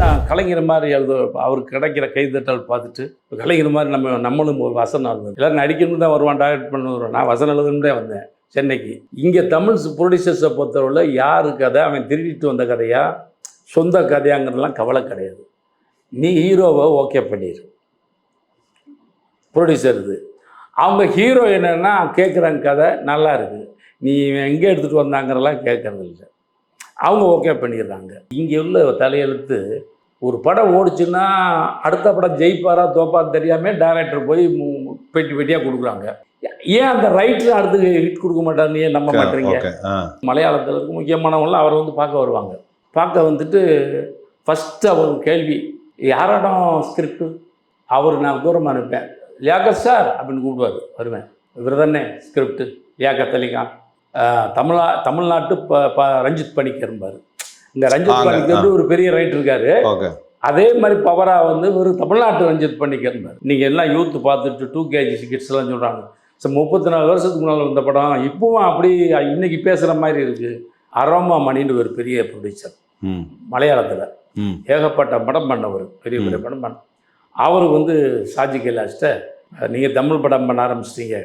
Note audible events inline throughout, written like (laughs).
நான் கலைஞர் மாதிரி எழுத அவருக்கு கிடைக்கிற கைதட்டல் பார்த்துட்டு கலைஞர் மாதிரி நம்ம நம்மளும் ஒரு வசனம் இருந்தது எல்லாரும் நடிக்கணும் தான் வருவான் டைரக்ட் பண்ணுவோம் நான் வசனம் எழுதுன்னு வந்தேன் சென்னைக்கு. இங்கே தமிழ் ப்ரொடியூசர்ஸை பொறுத்தவரை யாரு கதை அவன் திருடிட்டு வந்த கதையா? சொந்த கதையாங்கிறதுலாம் கவலை கிடையாது. நீ ஹீரோவை ஓகே பண்ணிடு ப்ரொடியூசர் இது. அவங்க ஹீரோ என்னன்னா கேட்குறாங்க கதை நல்லா இருக்குது நீ எங்கே எடுத்துகிட்டு வந்தாங்கிறலாம் கேட்கறது இல்லை அவங்க ஓகே பண்ணிடுறாங்க. இங்கே உள்ள தலையெழுத்து ஒரு படம் ஓடிச்சுன்னா அடுத்த படம் ஜெயிப்பாரா தோப்பான்னு தெரியாமல் டேரக்டர் போய் பெட்டி பெட்டியாக கொடுக்குறாங்க. ஏன் அந்த ரைட்டர் அடுத்து ஹிட் கொடுக்க மாட்டாருன்னு ஏன் நம்ப மாட்டீங்க? மலையாளத்தில் இருக்க முக்கியமானவங்களாம் அவரை வந்து பார்க்க வருவாங்க. பார்க்க வந்துட்டு ஃபஸ்ட்டு அவர் கேள்வி யாரிடம் ஸ்கிரிப்ட் அவர் நான் தூரம் அனுப்பேன். லியாக்கத் சார் அப்படின்னு கூப்பிடுவார் வருவேன். இவர் தானே ஸ்கிரிப்ட் லியாக்கத் அலிகான் தமிழா தமிழ்நாட்டு ப ப ரஞ்சித் பணிக்கர்பார் இங்கே ரஞ்சித் பணிக்கர் ஒரு பெரிய ரைட்டர் இருக்காரு. அதே மாதிரி பவராக வந்து ஒரு தமிழ்நாட்டு ரஞ்சித் பண்ணிக்கிறந்தார் நீங்கள் எல்லாம் யூத் பார்த்துட்டு டூ கேஜி கிட்ஸ்லாம் சொல்கிறாங்க சார் முப்பத்தி நாலு வருஷத்துக்கு முன்னால் வந்த படம் இப்போவும் அப்படி இன்னைக்கு பேசுகிற மாதிரி இருக்குது அரோமா மணின்னு ஒரு பெரிய ப்ரொடியூசர் ம். மலையாளத்தில். ஏகப்பட்ட படம் பண்ணவர். பெரிய பெரிய படம் பண்ண அவர் வந்து சாஜி கைலாஷ்ட நீங்கள் தமிழ் படம் பண்ண ஆரம்பிச்சிட்டீங்க.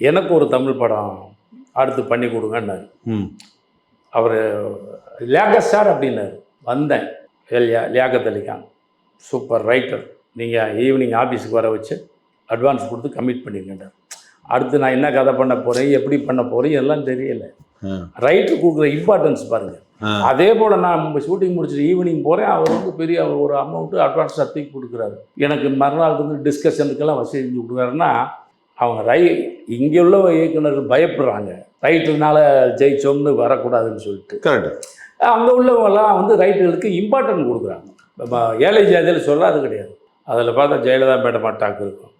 எனக்கு ஒரு தமிழ் படம் அடுத்து பண்ணி கொடுங்கன்னாரு. ம். அவர் லியாகத் சார் அப்படின்னாரு. வந்தேன். Liya Liaquat Alikhan super writer. நீங்கள் ஈவினிங் ஆஃபீஸுக்கு வர வச்சு அட்வான்ஸ் கொடுத்து கமிட் பண்ணிருங்கன்றார். அடுத்து நான் என்ன கதை பண்ண போகிறேன் எப்படி பண்ண போகிறேன் எல்லாம் தெரியல. ரைட்டர் கொடுக்குற இம்பார்ட்டன்ஸ் பாருங்கள் அதே போல் நான் ஷூட்டிங் முடிச்சுட்டு ஈவினிங் போகிறேன் அவர் வந்து பெரிய ஒரு அமௌண்ட்டு அட்வான்ஸ் தூக்கி கொடுக்குறாரு. எனக்கு மறுநாள் வந்து டிஸ்கஷனுக்கெல்லாம் வசதி செஞ்சு கொடுக்குறாருன்னா அவங்க ரை இங்கே உள்ள இயக்குனர்கள் பயப்படுறாங்க. ரைட்டர்னால ஜெயிச்சோம்னு வரக்கூடாதுன்னு சொல்லிட்டு. கரெக்ட் அங்கே உள்ளவங்கெல்லாம் வந்து ரைட்டர்களுக்கு இம்பார்ட்டன்ட் கொடுக்குறாங்க. ஏழை ஜாதியில் சொல்ல அது கிடையாது. அதில் பார்த்தா ஜெயலலிதா மேடம் அட்டாக் இருக்கும்.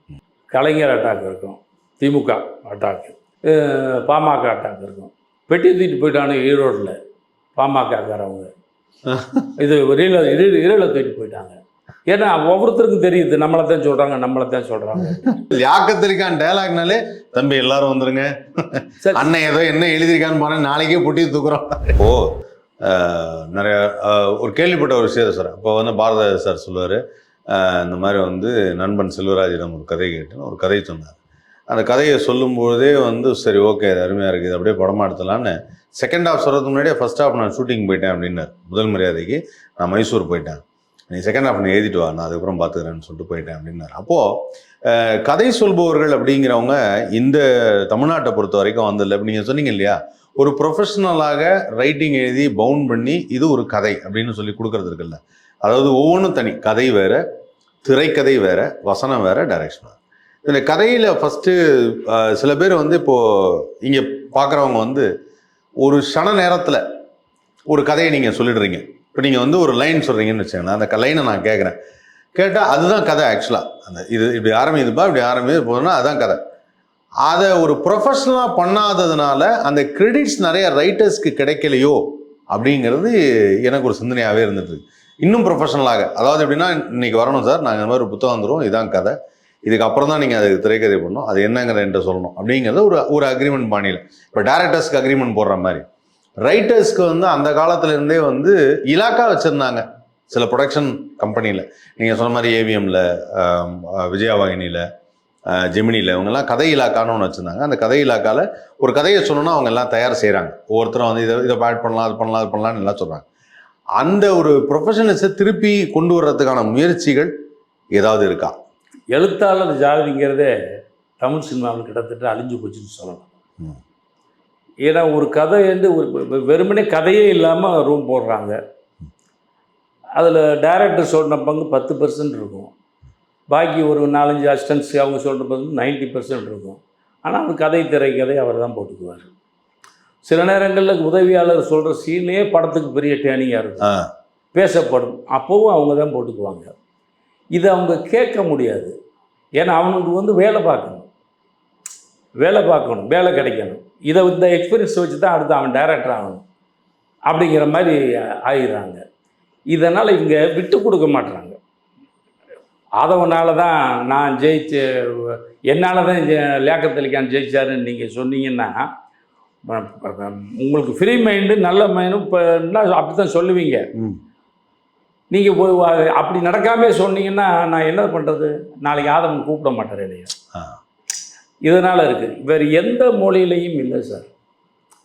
கலைஞர் அட்டாக் இருக்கும். திமுக அட்டாக்கு பாமக அட்டாக் இருக்கும். பெட்டி தூக்கிட்டு போயிட்டானு ஈரோட்டில். பாமகக்காரவங்க இது ரீல இரவில் தூக்கிட்டு போயிட்டாங்க. ஏன்னா ஒவ்வொருத்தருக்கும் தெரியுது நம்மளை தான் சொல்கிறாங்க நம்மளை தான் சொல்கிறாங்க யாக்கத்திரிக்கான் டயலாக்னாலே தம்பி எல்லாரும் வந்துருங்க. சரி. அண்ணன் ஏதோ என்ன எழுதியிருக்கான்னு போனேன் நாளைக்கே புட்டி தூக்குறோம். ஓ நிறைய ஒரு கேள்விப்பட்ட ஒரு விஷயம் சார். இப்போ வந்து பாரத சார் சொல்லுவார் இந்த மாதிரி வந்து நண்பன் செல்வராஜிடம் ஒரு கதை கேட்டேன் ஒரு கதை சொன்னார். அந்த கதையை சொல்லும்போதே வந்து சரி ஓகே இது அருமையாக இருக்குது இது அப்படியே படமா எடுத்துலான்னு செகண்ட் ஹாஃப் சொல்கிறதுக்கு முன்னாடியே ஃபர்ஸ்ட் ஹாஃப் நான் ஷூட்டிங் போயிட்டேன் அப்படின்னார். முதல் மரியாதைக்கு நான் மைசூர் போயிட்டேன். நீ செகண்ட் ஹாஃப் நீ எழுதிட்டு வா நான் அதுக்கப்புறம் பார்த்துக்கிறேன்னு சொல்லிட்டு போயிட்டேன் அப்படின்னார். அப்போது கதை சொல்பவர்கள் அப்படிங்கிறவங்க இந்த தமிழ்நாட்டை பொறுத்த வரைக்கும் வந்ததில்லை இப்போ நீங்கள் சொன்னீங்க இல்லையா? ஒரு ப்ரொஃபஷ்னலாக ரைட்டிங் எழுதி பவுண்ட் பண்ணி இது ஒரு கதை அப்படின்னு சொல்லி கொடுக்கறது இருக்குல்ல. அதாவது ஒவ்வொன்றும் தனி. கதை வேறு திரைக்கதை வேறு வசனம் வேறு டைரக்ஷன் வேறு. இந்த கதையில் ஃபஸ்ட்டு சில பேர் வந்து இப்போது இங்கே பார்க்குறவங்க வந்து ஒரு க்ஷண நேரத்தில் ஒரு கதையை நீங்கள் சொல்லிடுறீங்க. இப்போ நீங்கள் வந்து ஒரு லைன் சொல்கிறீங்கன்னு வச்சுக்கோங்களேன் அந்த லைனை நான் கேட்குறேன் கேட்டால் அதுதான் கதை ஆக்சுவலாக அந்த இது இப்படி ஆரம்பிதுப்பா இப்படி ஆரம்பிது போதுன்னா அதுதான் கதை. அதை ஒரு ப்ரொஃபஷனலாக பண்ணாததுனால அந்த கிரெடிட்ஸ் நிறைய ரைட்டர்ஸ்க்கு கிடைக்கலையோ அப்படிங்கிறது எனக்கு ஒரு சிந்தனையாகவே இருந்துட்டு இன்னும் ப்ரொஃபஷனலாக அதாவது எப்படின்னா இன்றைக்கி வரணும் சார் நாங்கள் இந்த மாதிரி ஒரு புத்தகம் வந்துடும் இதான் கதை. இதுக்கப்புறம் தான் நீங்கள் அதுக்கு திரைக்கதை பண்ணணும் அது என்னங்கிறத என்கிட்ட சொல்லணும். அப்படிங்கிறது ஒரு ஒரு அக்ரிமெண்ட் பாணியில். இப்போ டேரக்டர்ஸ்க்கு அக்ரிமெண்ட் போடுற மாதிரி. ரைட்டர்ஸ்க்கு வந்து அந்த காலத்துல இருந்தே வந்து இலாக்கா வச்சுருந்தாங்க. சில ப்ரொடக்ஷன் கம்பெனியில் நீங்கள் சொன்ன மாதிரி ஏவிஎம்ல விஜயவாகினியில் ஜெமினியில் இவங்கெல்லாம் கதை இலாக்கான்னு ஒன்று வச்சுருந்தாங்க. அந்த கதை இலாக்காவில் ஒரு கதையை சொல்லணும்னா அவங்க எல்லாம் தயார் செய்கிறாங்க ஒவ்வொருத்தரும் வந்து இதை இதை ஆட் பண்ணலாம் அது பண்ணலாம் அது பண்ணலாம்னு எல்லாம் சொல்கிறாங்க அந்த ஒரு ப்ரொஃபஷனல்ஸை திருப்பி கொண்டு வர்றதுக்கான முயற்சிகள் ஏதாவது இருக்கா? எழுத்தாளர் ஜாதிங்கிறதே தமிழ் சினிமாவில் கிட்டத்தட்ட அழிஞ்சு போச்சுன்னு சொல்லலாம். ம். ஏன்னா ஒரு கதை வந்து ஒரு வெறுமனே கதையே இல்லாமல் ரூம் போடுறாங்க. அதில் டைரக்டர் சொன்ன பங்கு பத்து பர்சன்ட் இருக்கும். பாக்கி ஒரு நாலஞ்சு அசிஸ்டன்ஸ் அவங்க சொல்கிற பங்கு நைன்ட்டி பர்சன்ட் இருக்கும். ஆனால் அவர் கதை திரை கதை அவர் தான் போட்டுக்குவார். சில நேரங்களில் உதவியாளர் சொல்கிற சீனே படத்துக்கு பெரிய டேனிங்காக இருக்கும். பேசப்படும். அப்போவும் அவங்க தான் போட்டுக்குவாங்க. இதை அவங்க கேட்க முடியாது. ஏன்னா அவனுக்கு வந்து வேலை பார்க்கணும். வேலை பார்க்கணும் வேலை கிடைக்கணும். இதை இந்த எக்ஸ்பீரியன்ஸ் வச்சு தான் அடுத்து அவன் டைரக்டர் ஆகணும். அப்படிங்கிற மாதிரி ஆயிடுறாங்க. இதனால் இங்கே விட்டு கொடுக்க மாட்றாங்க. அதவனால தான் நான் ஜெயிச்சு என்னால் தான் ஜெ- லியாக்கத்தலிக்கான் ஜெயிச்சாருன்னு நீங்கள் சொன்னீங்கன்னா உங்களுக்கு ஃப்ரீ மைண்டு நல்ல மைண்டும் இப்போ அப்படி தான் சொல்லுவீங்க. நீங்கள் அப்படி நடக்காமே சொன்னீங்கன்னா நான் என்ன பண்ணுறது நாளைக்கு ஆதவன் கூப்பிட மாட்டார் என்னைய. ஆ. இதனால் இருக்குது வேறு எந்த மொழியிலையும் இல்லை சார்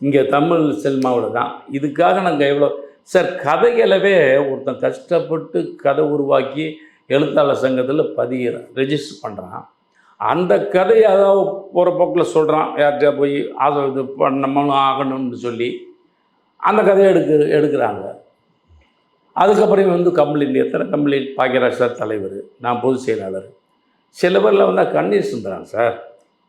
இங்கே தமிழ் சினிமாவில் தான். இதுக்காக நாங்கள் எவ்வளோ சார் கதைகளவே ஒருத்தன் கஷ்டப்பட்டு கதை உருவாக்கி எழுத்தாளர் சங்கத்தில் பதிகிறான் ரெஜிஸ்டர் பண்ணுறான் அந்த கதையை அதாவது போகிற போக்கில் சொல்கிறான் யார்கிட்ட போய் ஆசை இது பண்ணணும் ஆகணும்னு சொல்லி அந்த கதையை எடுக்க எடுக்கிறாங்க. அதுக்கப்புறம் வந்து கம்ப்ளைண்ட் எத்தனை கம்ப்ளைண்ட் பாக்கியராஜ் சார் தலைவர்? நான் பொதுச் செயலாளர். சில பேரில் வந்தால் கண்ணீர் சுந்துறாங்க சார்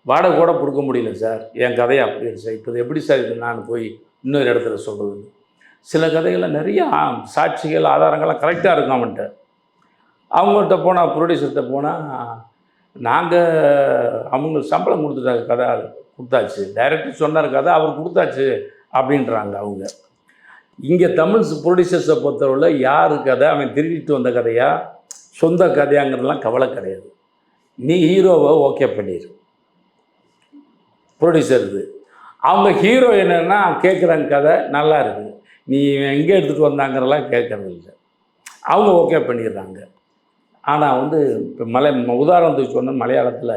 வாடகை கூட கொடுக்க முடியல சார். என் கதையை அப்படி சார். இப்போ எப்படி சார் இது நான் போய் இன்னொரு இடத்துல சொல்கிறது சில கதைகளில் நிறைய சாட்சிகள் ஆதாரங்கள்லாம் கரெக்டாக இருக்கும் அவன்கிட்ட. அவங்கள்ட்ட போனால் ப்ரொடியூசர்கிட்ட போனால் நாங்கள் அவங்க சம்பளம் கொடுத்துட்டாங்க கதை கொடுத்தாச்சு. டைரக்டர் சொன்னார் கதை அவர் கொடுத்தாச்சு அப்படின்றாங்க அவங்க. இங்கே தமிழ் ப்ரொடியூசர்ஸை பொறுத்தவரையில் யார் கதை அவன் திருடிட்டு வந்த கதையா சொந்த கதையாங்கிறதுலாம் கவலை கிடையாது. நீ ஹீரோவை ஓகே பண்ணிடு ப்ரொடியூசர் இது அவங்க ஹீரோ என்னென்னா கேட்குறாங்க கதை நல்லா இருக்குது நீ எங்கே எடுத்துகிட்டு வந்தாங்கிறலாம் கேட்கறது இல்லை அவங்க ஓகே பண்ணிடுறாங்க. ஆனால் வந்து இப்போ மலை உதாரணத்துக்கு சொன்ன மலையாளத்தில்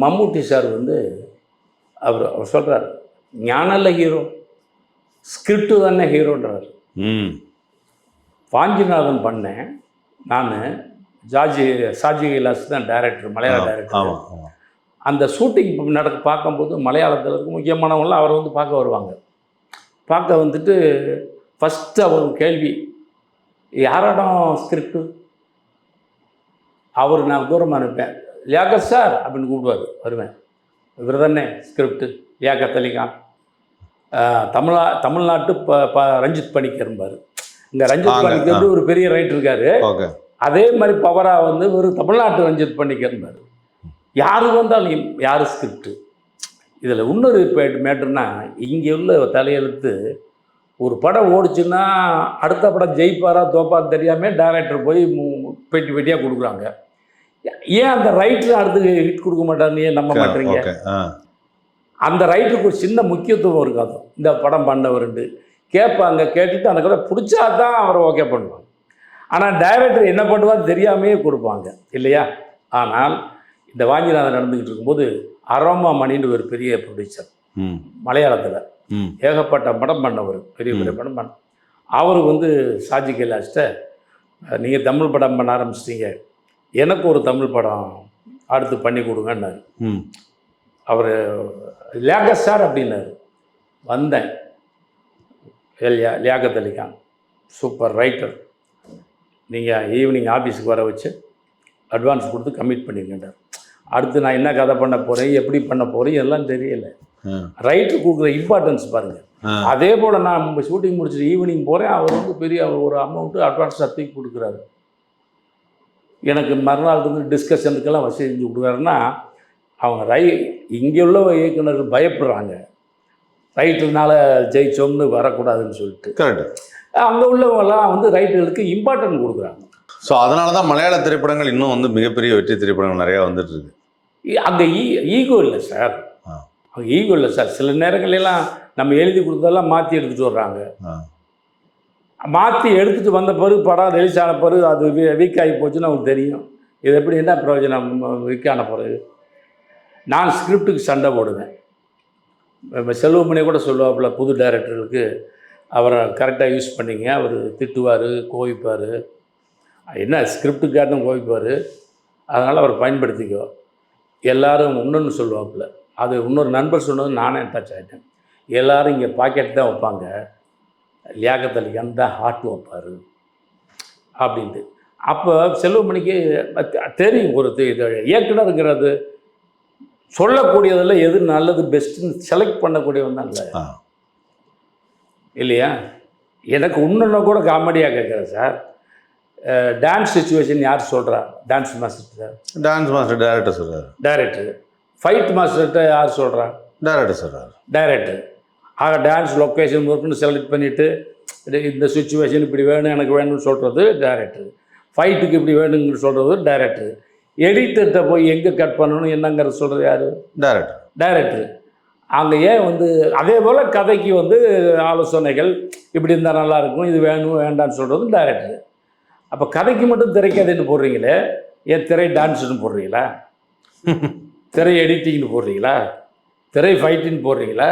மம்மூட்டி சார் வந்து அவர் அவர் சொல்கிறார் ஞானல்ல ஹீரோ ஸ்கிரிப்டு தானே ஹீரோன்றார். ம். வாஞ்சிநாதன் பண்ணேன். நான் ஜார்ஜி சாஜி கைலாஸ் தான் டைரக்டர் மலையாள டைரக்டர் அந்த ஷூட்டிங் நடக்க பார்க்கும்போது மலையாளத்தில் இருக்க முக்கியமானவங்களாம் அவரை வந்து பார்க்க வருவாங்க. பார்க்க வந்துட்டு ஃபஸ்ட்டு அவர் கேள்வி யாரிடம் ஸ்கிரிப்டு அவர் நான் தூரமாக அனுப்பேன் லியாக்கத் சார் அப்படின்னு கூப்பிடுவார் வருவேன். இவர் தானே ஸ்கிரிப்டு லியாக்கத் அலிகான் தமிழா தமிழ்நாட்டு ப ப ரஞ்சித் பணிக்கர்பார் இங்கே ரஞ்சித் பணிக்கர் ஒரு பெரிய ரைட் இருக்காரு. அதே மாதிரி பவராக வந்து ஒரு தமிழ்நாட்டு ரஞ்சித் பண்ணிக்கிறந்தார் யாரு வந்தாலும் யார் ஸ்கிரிப்ட் இதில் இன்னொரு மேட்டர்னா இங்கே உள்ள தலையெழுத்து ஒரு படம் ஓடிச்சுன்னா அடுத்த படம் ஜெயிப்பாரா தோப்பா தெரியாமல் டைரக்டர் போய் பெட்டி பெட்டியாக கொடுக்குறாங்க. ஏன் அந்த ரைட்டில் அடுத்து ஹிட் கொடுக்க மாட்டாருன்னு ஏன் நம்ப ஆ. அந்த ரைட்டருக்கு ஒரு சின்ன முக்கியத்துவம் இருக்காது. இந்த படம் பண்ணவருண்டு. கேட்பாங்க கேட்டுட்டு அந்த கதை பிடிச்சா தான் அவரை ஓகே பண்ணுவாங்க. ஆனால் டைரக்டர் என்ன பண்ணுவான்னு தெரியாமையே கொடுப்பாங்க. இல்லையா? ஆனால் இந்த வாஞ்சிநாதன் நடந்துக்கிட்டு இருக்கும்போது அரோமா மணின்னு ஒரு பெரிய ப்ரொடியூசர் ம். மலையாளத்தில். ஏகப்பட்ட படம் பண்ணவர். பெரிய பெரிய படம் பண்ண அவர் வந்து சாஜி கைலாஷ்ட நீங்கள் தமிழ் படம் பண்ண ஆரம்பிச்சிட்டீங்க. எனக்கு ஒரு தமிழ் படம் அடுத்து பண்ணி கொடுங்கன்னாரு. ம். அவர் லியாகத் சார் அப்படின்னாரு. வந்தேன். லியா லியாகத் அலிகான். Super writer. நீங்கள் ஈவினிங் ஆஃபீஸுக்கு வர வச்சு அட்வான்ஸ் கொடுத்து கமிட் பண்ணிருக்கேன்டார் அடுத்து நான் என்ன கதை பண்ண போகிறேன் எப்படி பண்ண போகிறேன் எல்லாம் தெரியல. ஆ. ரைட்டர் கொடுக்குற இம்பார்ட்டன்ஸ் பாருங்கள் அதே போல் நான் ஷூட்டிங் முடிச்சுட்டு ஈவினிங் போகிறேன் அவர் வந்து பெரிய ஒரு அமௌண்ட்டு அட்வான்ஸ் தூக்கி கொடுக்குறாரு. எனக்கு மறுநாள் வந்து டிஸ்கஷனுக்கெல்லாம் வசதி செஞ்சு கொடுக்குறாருன்னா அவங்க ரை இங்கே உள்ள இயக்குனர்கள் பயப்படுறாங்க. ரைட்டர்னால ஜெயிச்சோம்னு வரக்கூடாதுன்னு சொல்லிட்டு. கரெக்ட் அங்கே உள்ளவங்கெல்லாம் வந்து ரைட்டர்களுக்கு இம்பார்ட்டன்ட் கொடுக்குறாங்க. ஸோ அதனால தான் மலையாள திரைப்படங்கள் இன்னும் வந்து மிகப்பெரிய வெற்றி திரைப்படங்கள் நிறையா வந்துட்டு இருக்கு அங்கே ஈ ஈகோ இல்லை சார். அங்கே ஈகோ இல்லை சார். சில நேரங்களெல்லாம் நம்ம எழுதி கொடுத்ததெல்லாம் மாற்றி எடுத்துகிட்டு வர்றாங்க. மாற்றி எடுத்துகிட்டு வந்த பிறகு படம் ரிலீஸ் ஆன பிறகு அது வீக் ஆகி போச்சுன்னு அவங்களுக்கு தெரியும். இது எப்படி என்ன பிரயோஜனம் வீக் ஆன பிறகு? நான் ஸ்கிரிப்டுக்கு சண்டை போடுவேன். செல்வமணி கூட சொல்லுவாப்புல புது டைரக்டர்களுக்கு அவரை கரெக்டாக யூஸ் பண்ணிங்க அவர் திட்டுவார் கோவிப்பார். என்ன ஸ்கிரிப்டுக்காட்டும் கோவிப்பார் அதனால் அவர் பயன்படுத்திக்கோ. எல்லாரும் இன்னொன்று சொல்லுவாப்புல. அது இன்னொரு நண்பர் சொன்னது நானே டச் ஆகிட்டேன் எல்லாரும் இங்கே பாக்கெட் தான் வைப்பாங்க. லியாக்கத் அலிகான் தான் ஹார்ட் வைப்பார்? அப்படின்ட்டு. அப்போ செல்வமணிக்கு தெரியும் ஒரு இயக்குனருங்கிறது சொல்லக்கூடியதில் எது நல்லது பெஸ்ட்டுன்னு செலக்ட் பண்ணக்கூடியவன் தான் இல்லை. இல்லையா? எனக்கு இன்னொன்று கூட காமெடியாக கேட்குறேன் சார். டான்ஸ் சுச்சுவேஷன் யார் சொல்கிறா dance master dance master director சொல்கிறார் டைரக்டர் ஃபைட் மாஸ்டர்கிட்ட யார் சொல்கிறா டைரக்டர் சொல்கிறார் டைரக்டர் ஆக டான்ஸ் லொக்கேஷன் ஒர்க்குன்னு செலக்ட் பண்ணிவிட்டு இந்த சுச்சுவேஷன் இப்படி வேணும் எனக்கு வேணும்னு சொல்கிறது டைரக்டர் ஃபைட்டுக்கு இப்படி வேணும்னு சொல்கிறது டைரக்டர் எடிட்டர்கிட்ட போய் எங்கே கட் பண்ணணும் என்னங்கிறது சொல்கிறது யார்? டைரக்டர் டைரக்டர் அங்கே ஏன் வந்து அதே போல் கதைக்கு வந்து ஆலோசனைகள் இப்படி இருந்தால் நல்லா இருக்கும் இது வேணும் வேண்டாம்னு சொல்கிறது டைரக்டர் அப்போ கதைக்கு மட்டும் திரைக்கதைன்னு போடுறீங்களே? ஏன் திரை டான்ஸ்னு போடுறீங்களா? திரை எடிட்டிங்னு போடுறீங்களா? திரை ஃபைட்டின்னு போடுறீங்களா?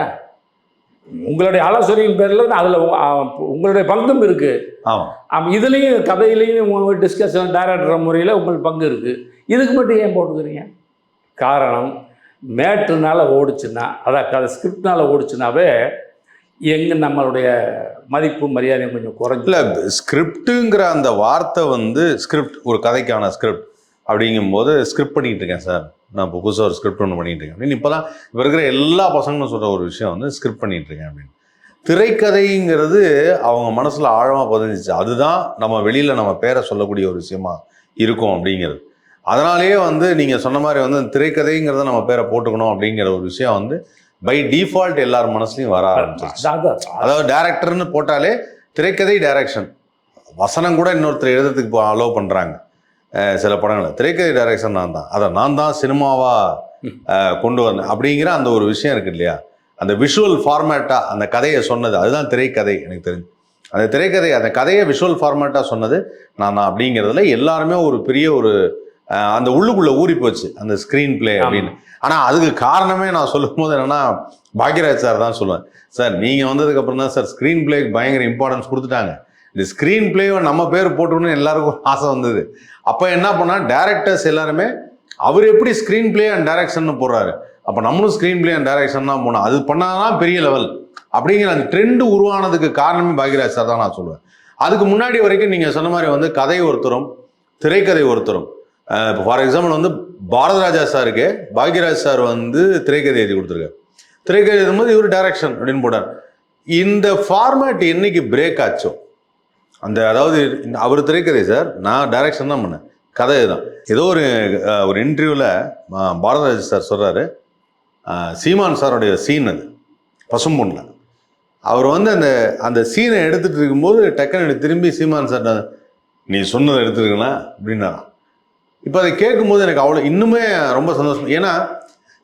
உங்களுடைய ஆலோசனையின் பேரில் அதில் உங்களுடைய பங்கும் இருக்குது இதுலேயும் கதையிலையும் உங்கள் டிஸ்கஷன் டைரக்டர் முறையில் உங்களுக்கு பங்கு இருக்குது இதுக்கு மட்டும் ஏன் போட்டுக்கிறீங்க? காரணம் மேட்ருனால ஓடுச்சுன்னா அதான் கதை ஸ்கிரிப்ட்னால ஓடுச்சுனாவே எங்கே நம்மளுடைய மதிப்பு மரியாதையும் கொஞ்சம் குறைஞ்சு இல்லை ஸ்கிரிப்டுங்கிற அந்த வார்த்தை வந்து ஸ்கிரிப்ட் ஒரு கதைக்கான ஸ்கிரிப்ட் அப்படிங்கும்போது ஸ்கிரிப்ட் பண்ணிகிட்டு இருக்கேன் சார். நான் இப்போ புதுசாக ஒரு ஸ்கிரிப்ட் ஒன்று பண்ணிகிட்டு இருக்கேன். அப்படின்னு இப்போ தான் இப்போ இருக்கிற எல்லா பசங்களும் சொல்கிற ஒரு விஷயம் வந்து ஸ்கிரிப்ட் பண்ணிகிட்டு இருக்கேன் அப்படின்னு. திரைக்கதைங்கிறது அவங்க மனசில் ஆழமாக பதிஞ்சிச்சு. அதுதான் நம்ம வெளியில் நம்ம பேரை சொல்லக்கூடிய ஒரு விஷயமா இருக்கும் அப்படிங்கிறது. அதனாலேயே வந்து நீங்கள் சொன்ன மாதிரி வந்து திரைக்கதைங்கிறத நம்ம பேரை போட்டுக்கணும் அப்படிங்கிற ஒரு விஷயம் வந்து பை டிஃபால்ட் எல்லார் மனசுலையும் வர ஆரம்பிச்சிருச்சு. அதாவது டேரக்டர்னு போட்டாலே திரைக்கதை டைரக்ஷன் வசனம் கூட இன்னொருத்தர் எழுதுறதுக்கு அலோவ் பண்ணுறாங்க சில படங்களை திரைக்கதை டைரக்ஷன் நான் தான். அதை நான் தான் சினிமாவாக கொண்டு வந்தேன் அப்படிங்கிற அந்த ஒரு விஷயம் இருக்கு இல்லையா? அந்த விஷுவல் ஃபார்மேட்டாக அந்த கதையை சொன்னது அதுதான் திரைக்கதை எனக்கு தெரிஞ்சு. அந்த திரைக்கதை அந்த கதையை விஷுவல் ஃபார்மேட்டாக சொன்னது நான் தான். அப்படிங்கிறதுல எல்லாருமே ஒரு பெரிய ஒரு அந்த உள்ளுக்குள்ளே ஊறி போச்சு அந்த ஸ்க்ரீன் பிளே அப்படின்னு. ஆனால் அதுக்கு காரணமே நான் சொல்லும் போது என்னன்னா பாக்யராஜ் சார் தான் சொல்லுவேன் சார் நீங்கள் வந்ததுக்கு அப்புறம் தான் சார் ஸ்க்ரீன் பிளேக்கு பயங்கர இம்பார்ட்டன்ஸ் கொடுத்துட்டாங்க. இந்த ஸ்க்ரீன் பிளேவை நம்ம பேர் போட்டுக்கணும்னு எல்லாருக்கும் ஆசை வந்தது. அப்போ என்ன பண்ணா டேரக்டர்ஸ் எல்லாருமே அவர் எப்படி ஸ்க்ரீன் பிளே அண்ட் டைரக்ஷன் போடுறாரு. அப்போ நம்மளும் ஸ்க்ரீன் பிளே அண்ட் டைரக்ஷன் தான் போனோம் அது பண்ணாதான் பெரிய லெவல் அப்படிங்கிற அந்த ட்ரெண்டு உருவானதுக்கு காரணமே பாக்யராஜ் சார் தான் நான் சொல்லுவேன். அதுக்கு முன்னாடி வரைக்கும் நீங்கள் சொன்ன மாதிரி வந்து கதை ஒருத்தரும் திரைக்கதை ஒருத்தரும் இப்போ ஃபார் எக்ஸாம்பிள் வந்து பாரதராஜா சாருக்கு பாக்யராஜ் சார் வந்து திரைக்கதை எழுதி கொடுத்துருக்காரு. திரைக்கதை எழுதும்போது இவர் டைரக்ஷன் அப்படின்னு போட்டார். இந்த ஃபார்மேட் என்னைக்கு பிரேக் ஆச்சோ? அந்த அதாவது இந்த- அவர் திரைக்கதை சார் நான் டைரக்ஷன் தான் பண்ணேன். கதை தான். ஏதோ ஒரு ஒரு இன்டர்வியூவில் பாரதராஜ் சார் சொல்கிறாரு சீமான் சாருடைய சீன் அது. பசும்பொண்ணில் அவர் வந்து அந்த அந்த சீனை எடுத்துகிட்டு இருக்கும்போது டக்குன்னு திரும்பி சீமான் சார் நீ சொன்னதை எடுத்துருக்கலாம் அப்படின்னாராம். இப்போ அதை கேட்கும்போது எனக்கு அவ்வளோ இன்னுமே ரொம்ப சந்தோஷம். ஏன்னா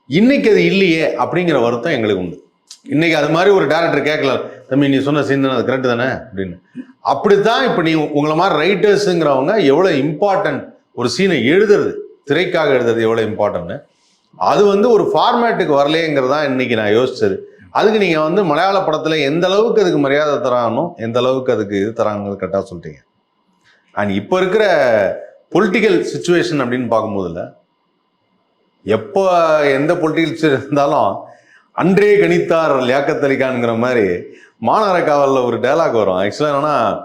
இன்னைக்கு அது இல்லையே அப்படிங்கிற வருத்தம் எங்களுக்கு உண்டு. இன்னைக்கு அது மாதிரி ஒரு டேரக்டர் கேட்கல தம்பி நீ சொன்ன சீன் தானே அது கரெக்டு தானே? அப்படின்னு. அப்படித்தான் இப்போ நீ உங்களை மாதிரி ரைட்டர்ஸுங்கிறவங்க எவ்வளோ இம்பார்ட்டன்ட் ஒரு சீனை எழுதுறது திரைக்காக எழுதுறது எவ்வளோ இம்பார்ட்டன்ட் அது வந்து ஒரு ஃபார்மேட்டுக்கு வரலையேங்கிறதான் இன்னைக்கு நான் யோசிச்சது. அதுக்கு நீங்கள் வந்து மலையாள படத்தில் எந்த அளவுக்கு அதுக்கு மரியாதை தரானோ எந்த அளவுக்கு அதுக்கு இது தராங்கிறது கரெக்டாக சொல்லிட்டீங்க. அண்ட் இப்போ இருக்கிற பொலிட்டிக்கல் சுச்சுவேஷன் அப்படின்னு பார்க்கும்போதுல எப்போ எந்த பொலிட்டிக்கல் இருந்தாலும் அன்றே கணித்தார் லியாக்கத் மாதிரி மாநகர காவலில் ஒரு டைலாக் வரும். ஆக்சுவலாக என்னன்னா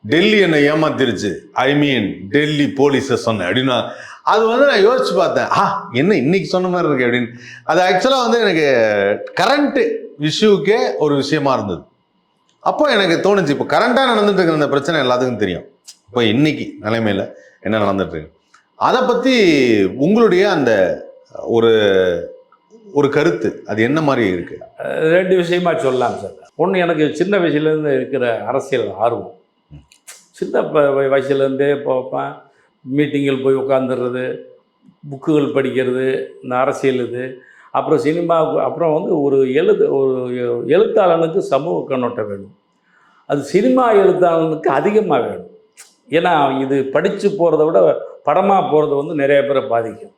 டெல்லி என்னை ஏமாத்திருச்சு. ஐ மீன் டெல்லி போலீஸை சொன்னேன் அப்படின்னா. அது வந்து நான் யோசிச்சு பார்த்தேன். ஆ என்ன இன்னைக்கு சொன்ன மாதிரி இருக்கு அப்படின்னு. அது ஆக்சுவலாக வந்து எனக்கு கரண்ட்டு இஷ்யூக்கே ஒரு விஷயமா இருந்தது. அப்போ எனக்கு தோணுச்சு இப்போ கரண்ட்டாக நடந்துட்டு இருக்கிற இந்த பிரச்சனை எல்லாத்துக்கும் தெரியும். இப்போ இன்னைக்கு நிலைமையில் என்ன நடந்துட்டுருக்கு அதை பற்றி உங்களுடைய அந்த ஒரு ஒரு கருத்து அது என்ன மாதிரி இருக்குது ரெண்டு விஷயமா சொல்லலாம் சார். ஒன்று எனக்கு சின்ன வயசுலேருந்து இருக்கிற அரசியல் ஆர்வம். சின்ன ப- வ- வயசுலேருந்தே பார்ப்பேன் மீட்டிங்கில் போய் உட்காந்துடுறது புக்குகள் படிக்கிறது இந்த அரசியல் இது. அப்புறம் சினிமாவுக்கு அப்புறம் வந்து ஒரு எழுது ஒரு எழுத்தாளனுக்கு சமூக கண்ணோட்டம் வேணும். அது சினிமா எழுத்தாளனுக்கு அதிகமாக வேணும். ஏன்னா இது படித்து போகிறத விட படமாக போகிறது வந்து நிறைய பேரை பாதிக்கும்.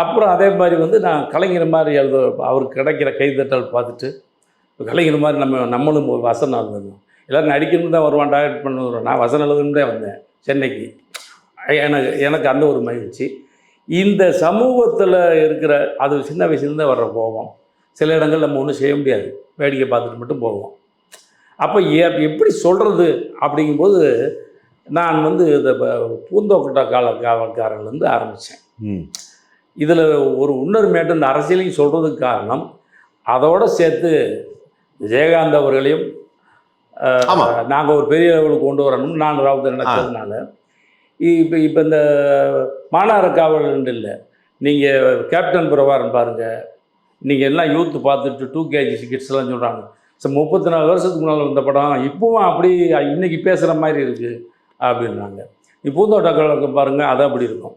அப்புறம் அதே மாதிரி வந்து நான் கலைஞர் மாதிரி எழுத அவருக்கு கிடைக்கிற கைதட்டல் பார்த்துட்டு கலைஞர் மாதிரி நம்ம நம்மளும் ஒரு வசனம் எழுதணும். எல்லோரும் நடிக்கணும் தான் வருவான் டைரக்ட் பண்ணுவோம் நான் வசனம் எழுதணும் தான் வந்தேன் சென்னைக்கு. எனக்கு எனக்கு அந்த ஒரு மகிழ்ச்சி. இந்த சமூகத்தில் இருக்கிற அது சின்ன வயசுலேருந்து வர்ற கோபம். சில இடங்கள் நம்ம ஒன்றும் செய்ய முடியாது. வேடிக்கை பார்த்துட்டு மட்டும் போவோம். அப்போ எப்படி சொல்கிறது அப்படிங்கும்போது நான் வந்து இந்த பூந்தோக்கட்ட கால காவல்காரன்லேருந்து ஆரம்பித்தேன். இதில் ஒரு உணர்மேட்டு இந்த அரசியலையும் சொல்கிறதுக்கு காரணம் அதோட சேர்த்து விஜயகாந்த் அவர்களையும். நாங்கள் ஒரு பெரிய லெவலுக்கு கொண்டு வரணும்னு நான் ராவுத்தர் நினைச்சதுனால இப்போ இப்போ இந்த மாநகர காவல் இல்லை நீங்கள் கேப்டன் பிரபாரன் பாருங்கள் நீங்கள் எல்லாம் யூத்து பார்த்துட்டு டூ கேஜி கிட்ஸ்லாம் சொல்கிறாங்க சார் முப்பத்தி நாலு வருஷத்துக்கு முன்னால் வந்த படம் இப்போவும் அப்படி இன்னைக்கு பேசுகிற மாதிரி இருக்குது அப்படின்னாங்க. நீ பூந்தோட்ட காவலுக்கு பாருங்கள் அது அப்படி இருக்கும்.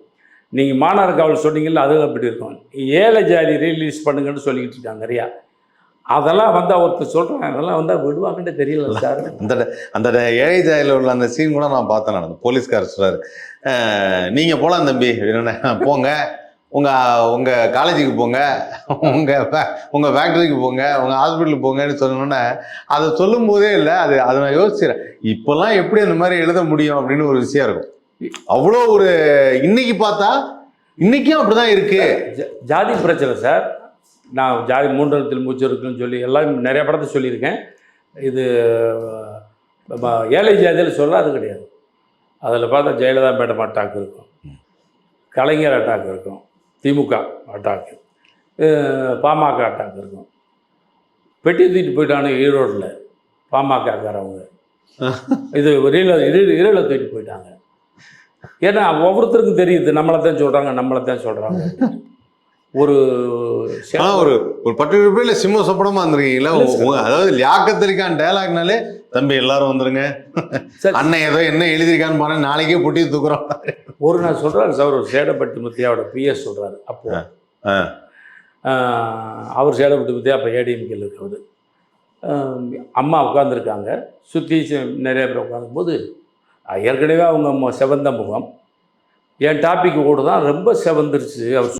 நீங்கள் மாநகர காவல் சொன்னீங்கல்ல அது அப்படி இருக்கும். ஏழை ஜாதி ரிலீஸ் பண்ணுங்கன்னு சொல்லிக்கிட்டு இருக்காங்க நிறையா அதெல்லாம் வந்தால் ஒருத்தர் சொல்கிறாங்க அதெல்லாம் வந்தால் விடுவாங்கன்னு தெரியல சார். அந்த அந்த ஏழை ஜாயில் உள்ள அந்த சீன் கூட நான் பார்த்தேன் நான் போலீஸ்காரர் சொல்றாரு "அஹ், நீங்க போலாம் தம்பி என்ன போங்க. உங்கள் உங்கள் காலேஜுக்கு போங்க. உங்கள் உங்கள் ஃபேக்ட்ரிக்கு போங்க. உங்கள் ஹாஸ்பிட்டலுக்கு போங்கன்னு சொன்னோன்னே அதை சொல்லும் போதே இல்லை அது அதை நான் யோசிக்கிறேன். இப்போல்லாம் எப்படி அந்த மாதிரி எழுத முடியும் அப்படின்னு ஒரு விஷயம் இருக்கும். அவ்வளோ ஒரு இன்னைக்கு பார்த்தா இன்னைக்கும் அப்படிதான் இருக்கு. ஜா- ஜாதி பிரச்சனை சார். நான் ஜாதி மூன்றத்தில் மூச்சு இருக்குன்னு சொல்லி எல்லாம் நிறைய படத்தை சொல்லியிருக்கேன். இது ஏழை ஜாதியில் சொல்ல அது கிடையாது. அதில் பார்த்தா ஜெயலலிதா மேடம் அட்டாக் இருக்கும். கலைஞர் அட்டாக் இருக்கும். திமுக அட்டாக்கு பாமக அட்டாக் இருக்கும். பெட்டி தூக்கிட்டு போயிட்டானு ஈரோட்டில் பாமகக்காரவங்க (laughs) இது ரீல ஈரோட தூக்கிட்டு போயிட்டாங்க. ஏன்னா ஒவ்வொருத்தருக்கும் தெரியுது நம்மளை தான் சொல்கிறாங்க நம்மளை தான் சொல்கிறாங்க ஒரு ஒரு ஒரு பர்டிகுலர் பேர்ல சிம்ம சொப்பனமா இருந்திருக்கீங்களா அதாவது லியாக்கத்திற்கான டயலாக்னாலே தம்பி எல்லாரும் வந்துருங்க. சரி. அண்ணன் ஏதோ என்ன எழுதியிருக்கான்னு பாரு நாளைக்கே பொட்டி தூக்குறோம். ஒரு நாள் சொல்கிறாரு சார் ஒரு சேடப்பட்டி முத்தியாவோட பிஎஸ் சொல்கிறாரு அப்போ. அவர் சேடப்பட்டி முத்தியா அப்போ ஏடிஎம்கேல இருக்கிறது அம்மா உட்காந்துருக்காங்க சுற்றி நிறைய பேர் உட்காந்தும்போது ஏற்கனவே அவங்க செவந்த முகம். என் டாபிக் கூட தான் ரொம்ப செவந்துருச்சு அவர்